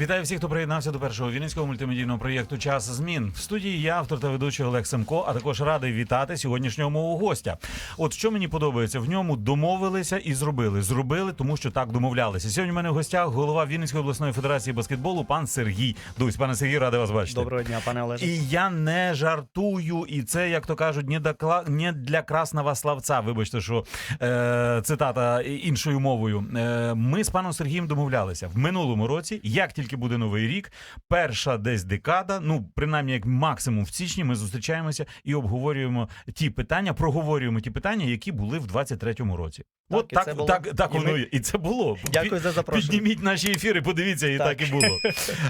Вітаю всіх, хто приєднався до першого вінницького мультимедійного проєкту Час змін. В студії я, автор та ведучий Олег Семко, а також радий вітати сьогоднішнього мого гостя. От що мені подобається, в ньому домовилися і зробили. Зробили, тому що так домовлялися. Сьогодні в мене в гостях голова Вінницької обласної федерації баскетболу, пан Сергій Дусь. Пане Сергій, радий вас бачити. Доброго дня, пане Олеже. І я не жартую, і це, як то кажуть, не, докла... не для красного славця. Вибачте, що е, цитата іншою мовою. Е, ми з паном Сергієм домовлялися в минулому році. Як тільки буде новий рік, перша десь декада, ну принаймні як максимум в січні, ми зустрічаємося і обговорюємо ті питання, проговорюємо ті питання, які були в 23-му році. Так, От і так, було. так, так І воно є. і це було. Дякую за запрошення. Підніміть наші ефіри, подивіться, і так, Так. і було.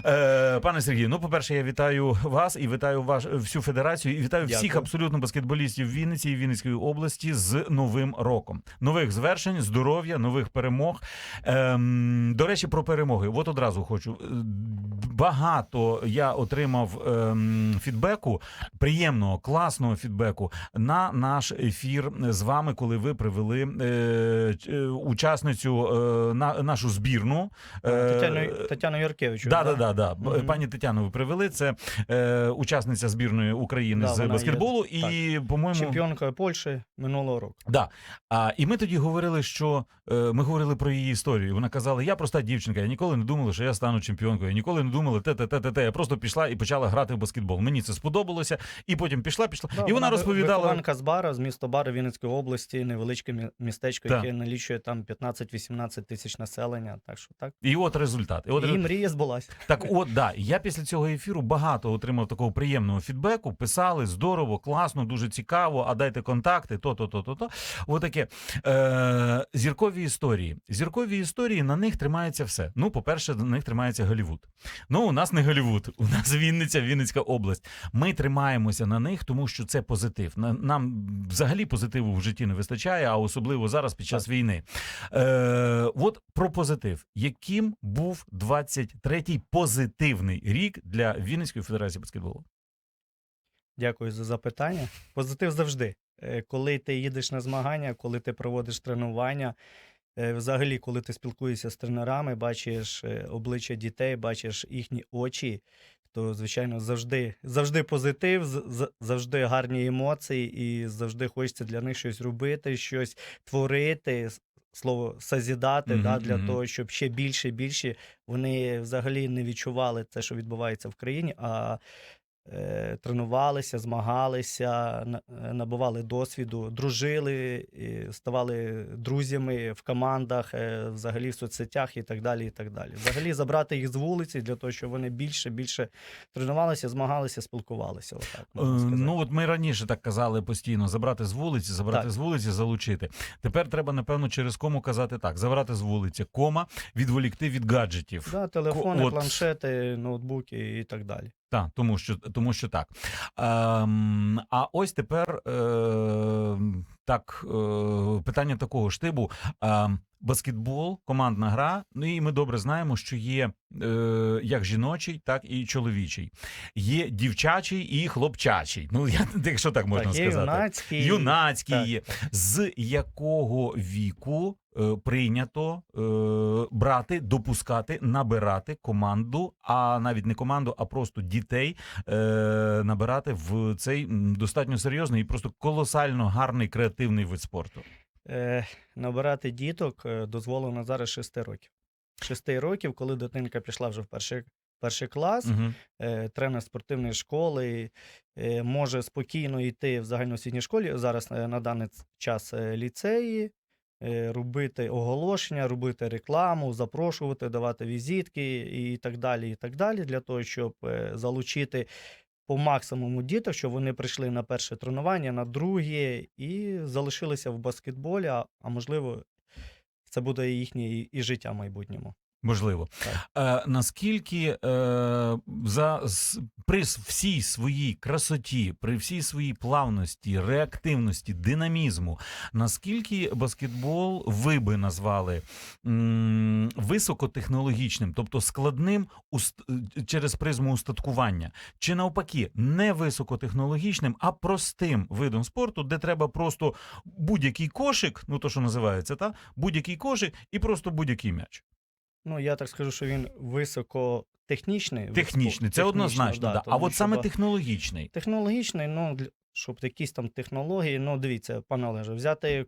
Е, пане Сергію, ну по-перше, я вітаю вас і вітаю ваш всю федерацію, і вітаю всіх абсолютно баскетболістів Вінниці і Вінницької області з новим роком. Нових звершень, здоров'я, нових перемог. Ем, до речі, про перемоги. От одразу хочу. Е, Багато я отримав ем, фідбеку, приємного, класного фідбеку на наш ефір з вами, коли ви привели е, е, учасницю е, на нашу збірну. Е, Тетяну, Тетяну Юркевичу. Да, да, да, да. Б- Мгм. Пані Тетяну ви привели. Це е, учасниця збірної України Да, з вона є, баскетболу, і, по-моєму, Чемпіонка Польщі минулого року. Да. А, і ми тоді говорили, що е, ми говорили про її історію. Вона казала: я проста дівчинка, я ніколи не думала, що я стану чемпіонкою. Я ніколи не думала те, те, те, те, те. Я просто пішла і почала грати в баскетбол. Мені це сподобалося, і потім пішла, пішла. Да, і вона, ви- розповідала. Вихованка з Бара, з міста Бари Вінницької області, невеличке містечко. Яке налічує там 15-18 тисяч населення. Так що так. І от результат. І от Її мрія збулась. Так, от да, я після цього ефіру багато отримав такого приємного фідбеку. Писали здорово, класно, дуже цікаво. А дайте контакти, то, то, то, то, то. Отаке. Е, зіркові історії. Зіркові історії на них тримається все. Ну, по-перше, на них тримається Голівуд. Ну, у нас не Голівуд, у нас Вінниця, Вінницька область. Ми тримаємося на них, тому що це позитив. Нам взагалі позитиву в житті не вистачає, а особливо зараз під час війни. Е, от про позитив. Яким був 23-й позитивний рік для Вінницької федерації баскетболу? Дякую за запитання. Позитив завжди. Е, Коли ти їдеш на змагання, коли ти проводиш тренування, е, взагалі, коли ти спілкуєшся з тренерами, бачиш е, обличчя дітей, бачиш їхні очі, то, звичайно, завжди, завжди позитив, завжди гарні емоції, і завжди хочеться для них щось робити, щось творити. Слово созідати, -hmm, да, для того, щоб ще більше і більше вони взагалі не відчували те, що відбувається в країні, а тренувалися, змагалися, е, набували досвіду, дружили, ставали друзями в командах, е, взагалі в соцсетях і так далі. і так далі. Взагалі забрати їх з вулиці для того, щоб вони більше більше тренувалися, змагалися, спілкувалися. Отак, Е, можна сказати. Ну от ми раніше так казали постійно: забрати з вулиці, забрати Так. з вулиці, залучити. Тепер треба, напевно, через кому казати так: забрати з вулиці, кома, відволікти від гаджетів. да, телефони, от- планшети, ноутбуки і так далі. Так, тому що, тому що так. Ем, а ось тепер е, так, е, питання такого штибу. Ем, баскетбол, командна гра. Ну і ми добре знаємо, що є е, як жіночий, так і чоловічий. Є дівчачий і хлопчачий. Ну, я, якщо так можна так, є сказати. юнацький. Юнацький Так, є. З якого віку е, прийнято е, брати, допускати, набирати команду, а навіть не команду, а просто дітей е, набирати в цей достатньо серйозний і просто колосально гарний креативний вид спорту. Е, набирати діток е, дозволено зараз 6 років. 6 років, коли дитинка пішла вже в перший, перший клас, Угу. тренер спортивної школи може спокійно йти в загальноосвітній школі, зараз на даний час ліцеї, робити оголошення, робити рекламу, запрошувати, давати візитки і так далі, і так далі, для того, щоб залучити по максимуму діток, щоб вони прийшли на перше тренування, на друге і залишилися в баскетболі, а, можливо, це буде їхнє і життя в майбутньому. Можливо. Е, наскільки е, за, при всій своїй красоті, при всій своїй плавності, реактивності, динамізму, наскільки баскетбол ви би назвали м, високотехнологічним, тобто складним уст- через призму устаткування, чи навпаки, не високотехнологічним, а простим видом спорту, де треба просто будь-який кошик, ну то що називається, та будь-який кошик і просто будь-який м'яч. Ну, я так скажу, що він високо технічний. Технічний, це однозначно. да, Да. А от саме технологічний. Технологічний, ну, для- щоб якісь там технології, ну, дивіться, пане Олеже, взяти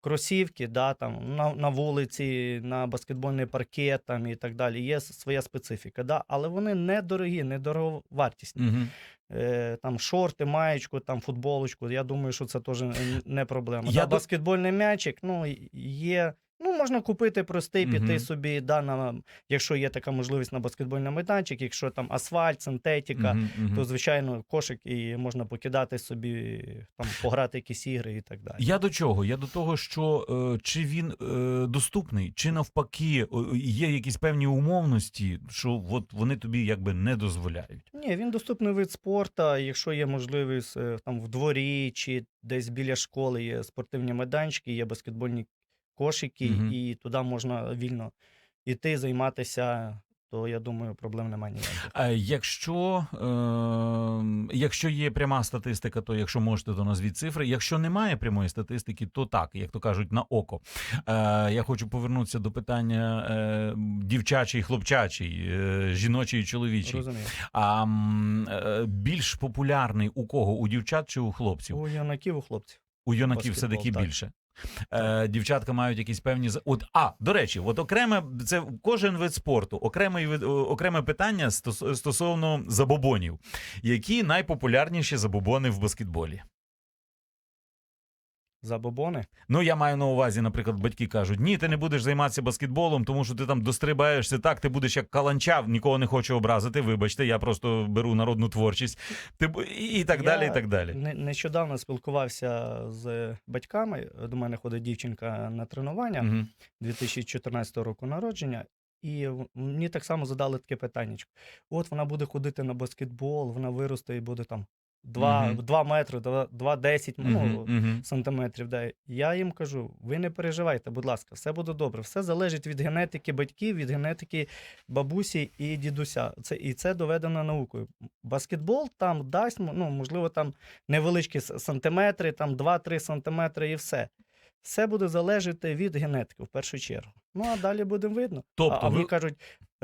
кросівки, да, там, на, на вулиці, на баскетбольний паркет там, і так далі. Є своя специфіка, да, але вони недорогі, недороговартісні. Угу. Е, там шорти, маєчку, там футболочку. Я думаю, що це теж не проблема. Я да, до- Баскетбольний м'ячик, ну, є. Ну, можна купити простий, піти собі, да, на, якщо є така можливість на баскетбольний майданчик, якщо там асфальт, синтетика, то звичайно кошик і можна покидати собі, там пограти якісь ігри і так далі. Я до чого? Я до того, що е, чи він е, доступний, чи навпаки є якісь певні умовності, що от вони тобі якби не дозволяють. Ні, він доступний вид спорту. Якщо є можливість е, там в дворі чи десь біля школи є спортивні майданчики, є баскетбольні кошики, Мгм. і туди можна вільно йти, займатися, то я думаю, проблем немає ніяких. А якщо, е, якщо є пряма статистика, то якщо можете, то назвіть цифри. Якщо немає прямої статистики, то так, як то кажуть, на око. Е, я хочу повернутися до питання е, дівчачий, хлопчачий, е, жіночий чоловічий. Розумію. А е, більш популярний у кого? У дівчат чи у хлопців? У юнаків, у хлопців. У юнаків все таки більше. Е, дівчатка мають якісь певні от а до речі, от окреме це кожен вид спорту, окреме окреме питання стос- стосовно забобонів. Які найпопулярніші забобони в баскетболі? Забобони. Ну я маю на увазі, наприклад, батьки кажуть: ні, ти не будеш займатися баскетболом, тому що ти там дострибаєшся так, ти будеш як каланча, нікого не хочу образити. Вибачте, я просто беру народну творчість. Ти і, так Я далі. І так далі. Нещодавно спілкувався з батьками. До мене ходить дівчинка на тренування. Мгм. 2014 року народження. І мені так само задали таке питання. От вона буде ходити на баскетбол, вона виросте і буде там 2, Мгм. 2 метри, 2, 2,10 ну, Мгм, мгм. сантиметрів. Да. Я їм кажу: ви не переживайте, будь ласка, все буде добре. Все залежить від генетики батьків, від генетики бабусі і дідуся. Це, і це доведено наукою. Баскетбол там дасть, ну, можливо, там невеличкі сантиметри, там 2-3 сантиметри і все. Все буде залежати від генетики в першу чергу. Ну а далі будемо видно. Тобто а, а ви- мені кажуть,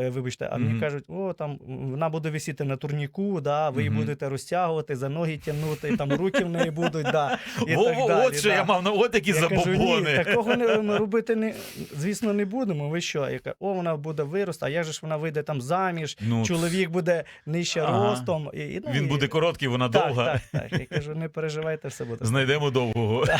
е, вибачте, а мені кажуть, о, там вона буде висіти на турніку, да, ви її будете розтягувати, за ноги тягнути, там руки в неї будуть, да, і Во- так во- далі. от що да. я мав на от такі Я кажу, забобони. ні, такого не, ми робити не, звісно, не будемо. Ви що? Я кажу, о, вона буде вирости, а як же ж вона вийде там заміж, Ну, чоловік буде нижче Ага. ростом. І, і, ну, він і- буде короткий, вона так, довга. Так, так. Я кажу, не переживайте, все буде. Знайдемо довгого.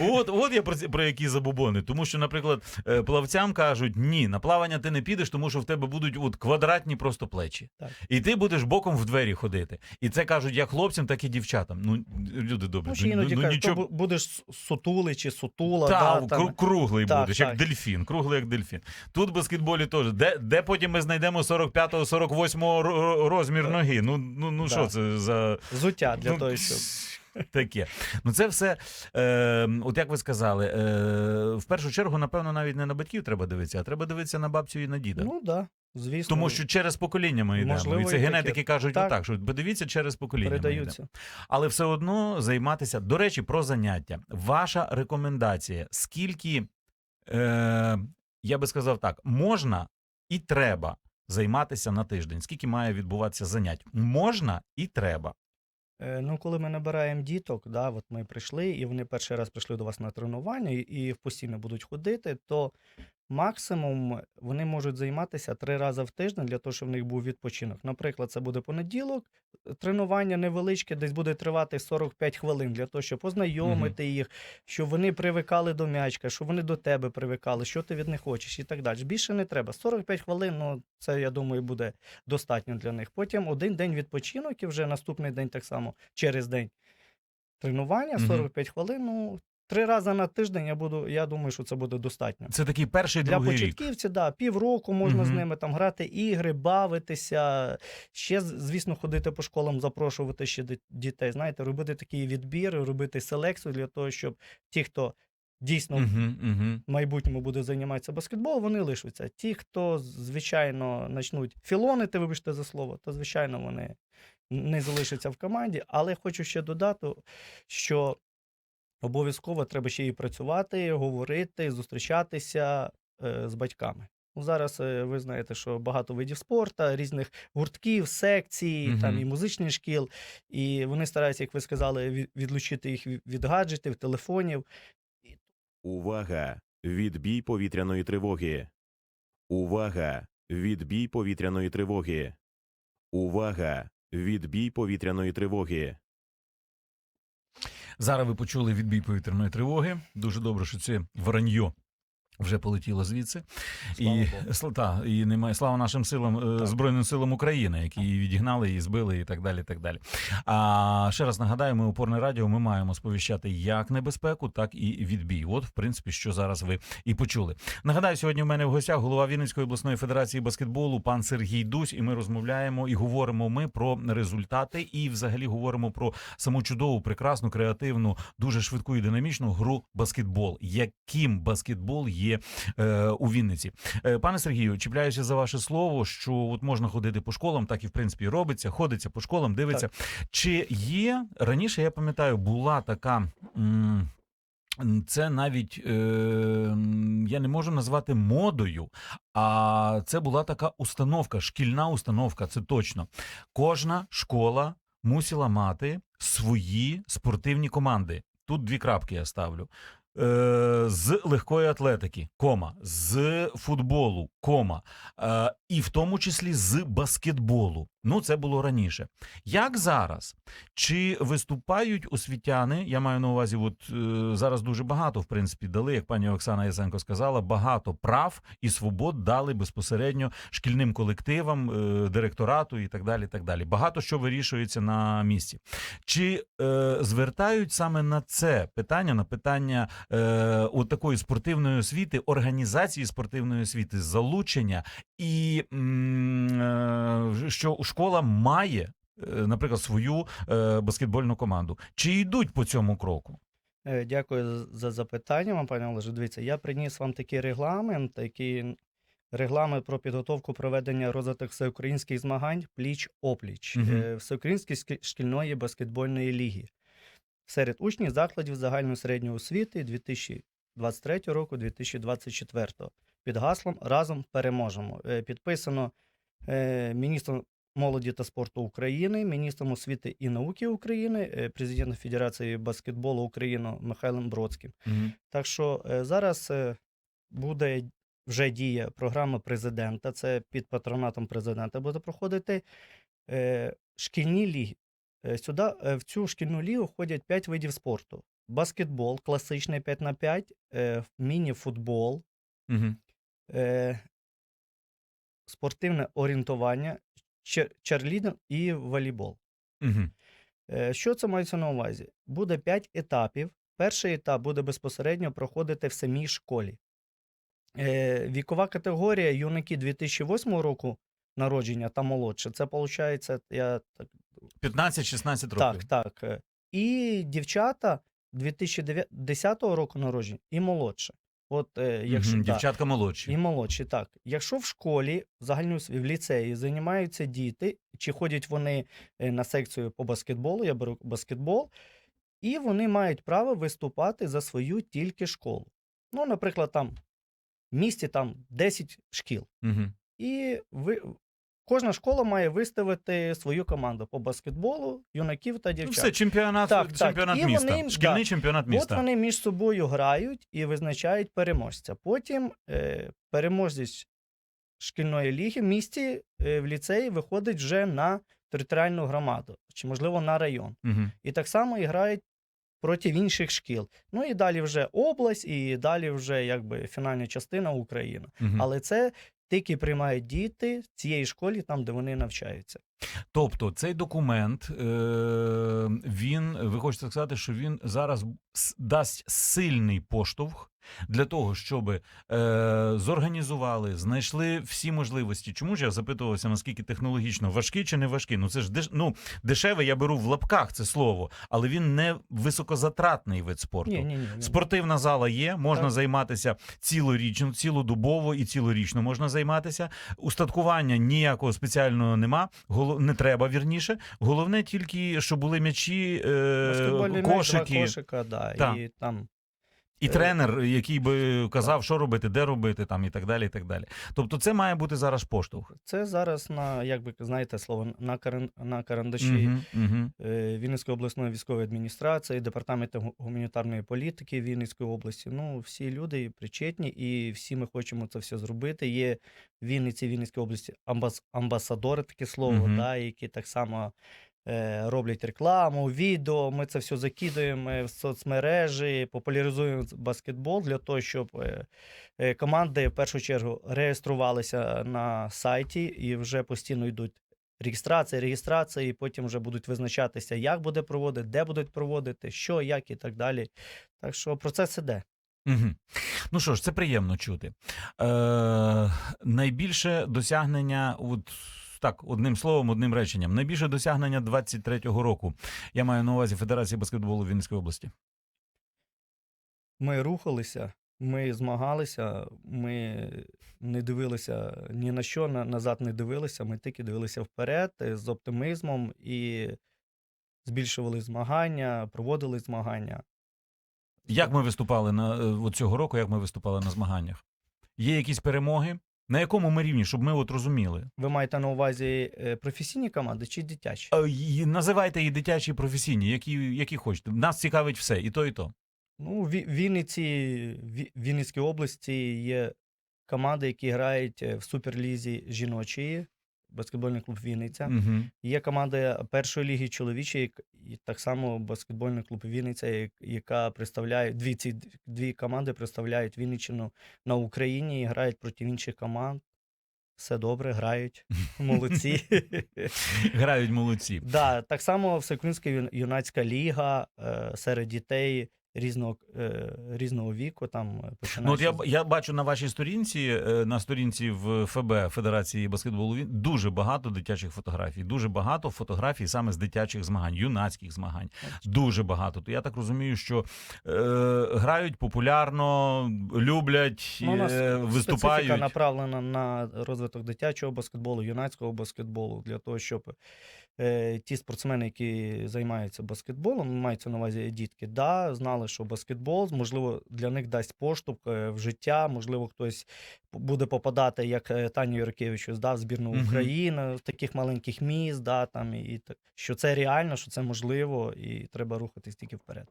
От, от я про, про які забобони. Тому що, наприклад, е, плавцям кажуть: ні, на плавання ти не підеш, тому що в тебе будуть от квадратні просто плечі. Так. І ти будеш боком в двері ходити. І це кажуть як хлопцям, так і дівчатам. Ну, люди добрі. Ну, ще іноді ну, кажуть, нічого. бу- будеш сутулий чи сутула. Та, да, там. круглий Так, будеш, як дельфін, круглий як дельфін. Тут в баскетболі теж. Де, де потім ми знайдемо 45-го, 48-го ро- розмір ноги? Ну, ну, ну Да. що це за. Зуття для ну, того, щоб. Таке. Ну це все, е, от як ви сказали, е, в першу чергу, напевно, навіть не на батьків треба дивитися, а треба дивитися на бабцю і на діда. Ну да, звісно. Тому що через покоління ми йдемо. Можливо, і це і таке. генетики кажуть Так. отак, що подивіться через покоління. ми йдемо. передаються. Але все одно займатися. До речі, про заняття. Ваша рекомендація: скільки, е, я би сказав так, можна і треба займатися на тиждень? Скільки має відбуватися занять? Можна і треба. Е, Ну, коли ми набираємо діток, да, от ми прийшли, і вони перший раз прийшли до вас на тренування і, постійно будуть ходити, то максимум вони можуть займатися три рази в тиждень для того, щоб в них був відпочинок. Наприклад, це буде понеділок, е, тренування невеличке, десь буде тривати 45 хвилин для того, щоб познайомити їх, щоб вони привикали до м'ячка, щоб вони до тебе привикали, що ти від них хочеш і так далі. Більше не треба. 45 хвилин, ну це я думаю, буде достатньо для них. Потім один день відпочинок і вже наступний день так само через день тренування, Мгм. 45 хвилин. Ну, три рази на тиждень я буду. Я думаю, що це буде достатньо. Це такий перший Для другий початківців, да, півроку можна з ними там грати ігри, бавитися. Ще, звісно, ходити по школам, запрошувати ще дітей. Знаєте, робити такий відбір, робити селекцію для того, щоб ті, хто дійсно Угу, угу. в майбутньому буде займатися баскетболом, вони лишаться. Ті, хто, звичайно, почнуть філонити, вибачте за слово, то, звичайно, вони не залишаться в команді. Але хочу ще додати, що обов'язково треба ще і працювати, говорити, зустрічатися е, з батьками. Ну, Зараз е, ви знаєте, що багато видів спорту, різних гуртків, секцій, там і музичних шкіл. І вони стараються, як ви сказали, відлучити їх від гаджетів, телефонів. Увага! Відбій повітряної тривоги. Увага! Відбій повітряної тривоги. Увага! Відбій повітряної тривоги. Зараз ви почули відбій повітряної тривоги. Дуже добре, що це вороньо вже полетіло звідси. Слава і, Богу. та, і немає слава нашим силам е, Так. Збройним силам України, які її відігнали і збили, і так далі. І так далі. А ще раз нагадаю, ми опорне радіо. Ми маємо сповіщати як небезпеку, так і відбій. От, в принципі, що зараз ви і почули. Нагадаю, сьогодні в мене в гостях голова Вінницької обласної федерації баскетболу, пан Сергій Дусь, і ми розмовляємо і говоримо ми про результати, і взагалі говоримо про саму чудову, прекрасну, креативну, дуже швидку і динамічну гру баскетбол. Яким баскетбол є е, у Вінниці? Е, Пане Сергію, чіпляюся за ваше слово, що от можна ходити по школам, так і в принципі і робиться, ходиться по школам, дивиться. Чи є раніше, я пам'ятаю, була така. м, це навіть е, я не можу назвати модою, а це була така установка, шкільна установка, це точно. Кожна школа мусила мати свої спортивні команди. Тут дві крапки я ставлю. Е, з легкої атлетики, кома, з футболу, кома, е, і в тому числі з баскетболу. Ну, це було раніше. Як зараз? Чи виступають освітяни? Я маю на увазі, от е, зараз дуже багато, в принципі, дали, як пані Оксана Ясенко сказала, багато прав і свобод дали безпосередньо шкільним колективам, директорату і так далі. так далі. Багато що вирішується на місці. Чи е, звертають саме на це питання, на питання е, от такої спортивної освіти, організації спортивної освіти, залучення, і е, що школа має, е, наприклад, свою е, баскетбольну команду? Чи йдуть по цьому кроку? Е, Дякую за запитання вам, пане Олеже. Дивіться, я приніс вам такий регламент, такий регламент про підготовку проведення розвиток всеукраїнських змагань пліч-опліч Мгм. е, Всеукраїнської шкільної баскетбольної ліги серед учнів закладів загальної середньої освіти 2023 року 2024 під гаслом Разом переможемо. Е, Підписано е, міністром молоді та спорту України, міністром освіти і науки України, е, президентом Федерації баскетболу України Михайлом Бродським. Так що зараз буде вже діє програма президента. Це під патронатом президента буде проходити е, шкільні ліги. Е, Сюди е, в цю шкільну лігу входять 5 видів спорту: баскетбол, класичний 5 на 5 е, міні-футбол, Угу. спортивне орієнтування, чер- черлідинг і волейбол. Угу. Що це мається на увазі? Буде 5 етапів. Перший етап буде безпосередньо проходити в самій школі. Вікова категорія юнаки 2008 року народження та молодше. Це виходить, я так 15-16 років. так, так. е. І дівчата 2010 року народження і молодше. От, е, якщо, Мгм, да, Дівчатка молодші. і молодші, так. Якщо в школі, в загальній осві- в ліцеї займаються діти, чи ходять вони е, на секцію по баскетболу, я беру баскетбол, і вони мають право виступати за свою тільки школу. Ну, наприклад, там в місті там 10 шкіл. Угу. І ви, кожна школа має виставити свою команду по баскетболу, юнаків та Ну, дівчат. все, чемпіонат, Так, так. чемпіонат І міста. вони, Шкільний да. чемпіонат От вони між собою грають і визначають переможця. Потім е, переможець шкільної ліги в місті е, в ліцеї виходить вже на територіальну громаду, чи, можливо, на район. Угу. І так само і грають проти інших шкіл. Ну і далі вже область, і далі вже якби фінальна частина Україна. Угу. Але це тільки приймають діти в цієї школі, там, де вони навчаються. Тобто цей документ, е, він, ви хочете сказати, що він зараз дасть сильний поштовх для того, щоб е, зорганізували, знайшли всі можливості. Чому ж я запитувався, наскільки технологічно важкий чи не важкий? Ну це ж деш, ну, дешевий, я беру в лапках це слово, але він не високозатратний вид спорту. Ні, ні, ні. ні. Спортивна зала є, можна Так. займатися цілорічно, цілодобово і цілорічно можна займатися. Устаткування ніякого спеціального нема, голо- не треба вірніше. Головне тільки, щоб були м'ячі, е, Баскетбольний м'яч, два кошики. кошика, да, Так. і там І тренер, який би казав, що робити, де робити, там і так далі. і так далі. Тобто, це має бути зараз поштовх. Це зараз на, як би знаєте, слово на, каран, на карандаші мгм. е, Вінницької обласної військової адміністрації, департаменту гуманітарної політики Вінницької області. Ну, всі люди причетні, і всі ми хочемо це все зробити. Є в Вінниці, Вінницькій області амбас, амбасадори, таке слово, Мгм. да, які так само роблять рекламу, відео. Ми це все закидуємо в соцмережі, популяризуємо баскетбол для того, щоб е, е, команди в першу чергу реєструвалися на сайті і вже постійно йдуть реєстрація, реєстрація, і потім вже будуть визначатися, як буде проводити, де будуть проводити, що, як і так далі. Так що процес іде. Угу. Ну що ж, це приємно чути. Е, найбільше досягнення, от так, одним словом, одним реченням, найбільше досягнення 23-го року. Я маю на увазі Федерації баскетболу Вінницької області. Ми рухалися, ми змагалися, ми не дивилися ні на що, назад не дивилися, ми тільки дивилися вперед е, з оптимізмом і збільшували змагання, проводили змагання. Як ми виступали на е, от цього року, як ми виступали на змаганнях? Є якісь перемоги? На якому ми рівні, щоб ми от розуміли? Ви маєте на увазі е, професійні команди чи дитячі? Е, і Називайте і дитячі, і професійні, які, які хочете. Нас цікавить все, і то, і то. Ну, в Вінниці, в Вінницькій області є команди, які грають е, в суперлізі жіночої, баскетбольний клуб Вінниця. Угу. Є команда першої ліги чоловічої, і так само баскетбольний клуб Вінниця, яка представляє дві ці дві команди представляють Вінниччину на Україні і грають проти інших команд. Все добре, грають, молодці. Грають молодці. Да, так само Всеукраїнська юнацька ліга е, серед дітей різного, е, різного віку. Там е, Ну, от я, я бачу на вашій сторінці, е, на сторінці в ФБ Федерації баскетболу дуже багато дитячих фотографій. Дуже багато фотографій саме з дитячих змагань, юнацьких змагань. Дуже багато. То я так розумію, що е, грають популярно, люблять, Ну, у нас е, виступають. Специфіка направлена на розвиток дитячого баскетболу, юнацького баскетболу, для того, щоб ті спортсмени, які займаються баскетболом, мається на увазі дітки, да, знали, що баскетбол, можливо, для них дасть поштовх е, в життя, можливо, хтось буде попадати, як е, Таня Юркевич, да, в збірну України, з таких маленьких міст, да, там, і, так, що це реально, що це можливо, і треба рухатись тільки вперед.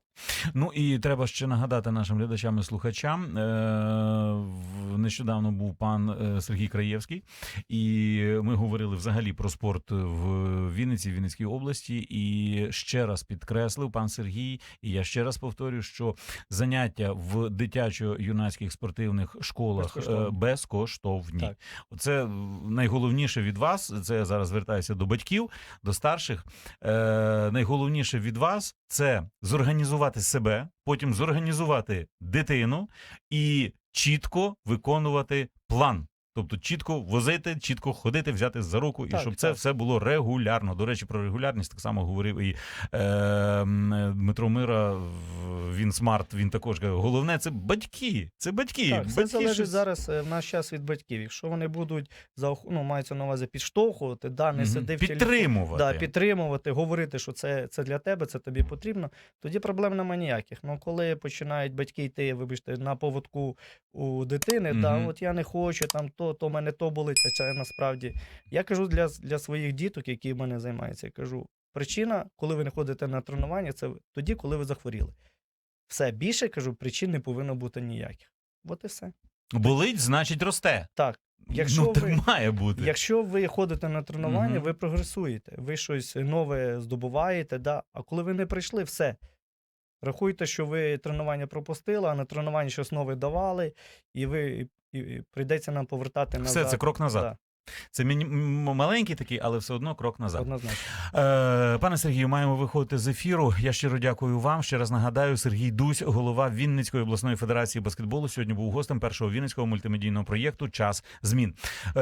Ну і треба ще нагадати нашим глядачам і слухачам. Е, в- нещодавно був пан е, Сергій Краєвський, і ми говорили взагалі про спорт в Вінниці, в Вінницькій області. І ще раз підкреслив пан Сергій, і я ще раз повторю, що заняття в дитячо-юнацьких спортивних школах е, Безкоштовні. безкоштовні. Це найголовніше від вас. Це я зараз звертаюся до батьків, до старших. Е, найголовніше від вас це зорганізувати себе, потім зорганізувати дитину і чітко виконувати план. Тобто чітко возити, чітко ходити, взяти за руку, і Так, щоб це так. все було регулярно. До речі, про регулярність так само говорив і е, Дмитро Мира. Він смарт. Він також каже, головне це батьки. Це батьки. Так, батьки залежить щось- зараз е, в наш час від батьків. Якщо вони будуть ну, мається на увазі підштовхувати, да, не Мгм. сиди в підтримувати. да, підтримувати, говорити, що це, це для тебе, це тобі потрібно, тоді проблем немає ніяких. Ну коли починають батьки йти, вибачте, на поводку у дитини, да, от я не хочу, там то, то мене то болить, а це насправді. Я кажу для, для своїх діток, які в мене займаються, я кажу, причина, коли ви не ходите на тренування, це тоді, коли ви захворіли. Все більше кажу, причин не повинно бути ніяких. От і все. Болить, значить росте. Так, Якщо ну, так ви- має бути. Якщо ви ходите на тренування, Мгм. ви прогресуєте, ви щось нове здобуваєте, да? а коли ви не прийшли, все. Рахуйте, що ви тренування пропустили, а на тренуванні щось нове давали, і ви і, і прийдеться нам повертати назад. Все, це крок назад. Да, Це міні... маленький такий, але все одно крок назад. однозначно. Е, пане Сергію, маємо виходити з ефіру. Я щиро дякую вам. Ще раз нагадаю, Сергій Дусь, голова Вінницької обласної федерації баскетболу, сьогодні був гостем першого вінницького мультимедійного проєкту Час змін. Е,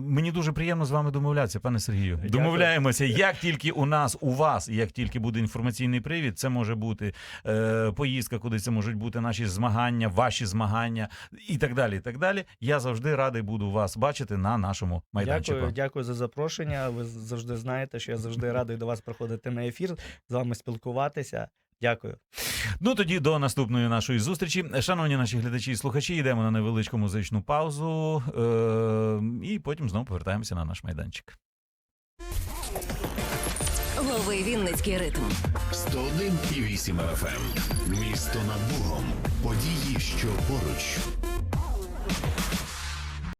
мені дуже приємно з вами домовлятися, пане Сергію. Дякую. Домовляємося. Як тільки у нас, у вас, як тільки буде інформаційний привід, це може бути е, поїздка, куди це можуть бути наші змагання, ваші змагання і так далі. І так далі. Я завжди радий буду вас бачити на нашому майданчику. Дякую, дякую за запрошення. Ви завжди знаєте, що я завжди радий до вас приходити на ефір, з вами спілкуватися. Дякую. Ну тоді до наступної нашої зустрічі. Шановні наші глядачі і слухачі, йдемо на невеличку музичну паузу е- і потім знову повертаємося на наш майданчик. Лови Вінницький ритм. 101,8 FM. Місто над Богом. Події, що поруч.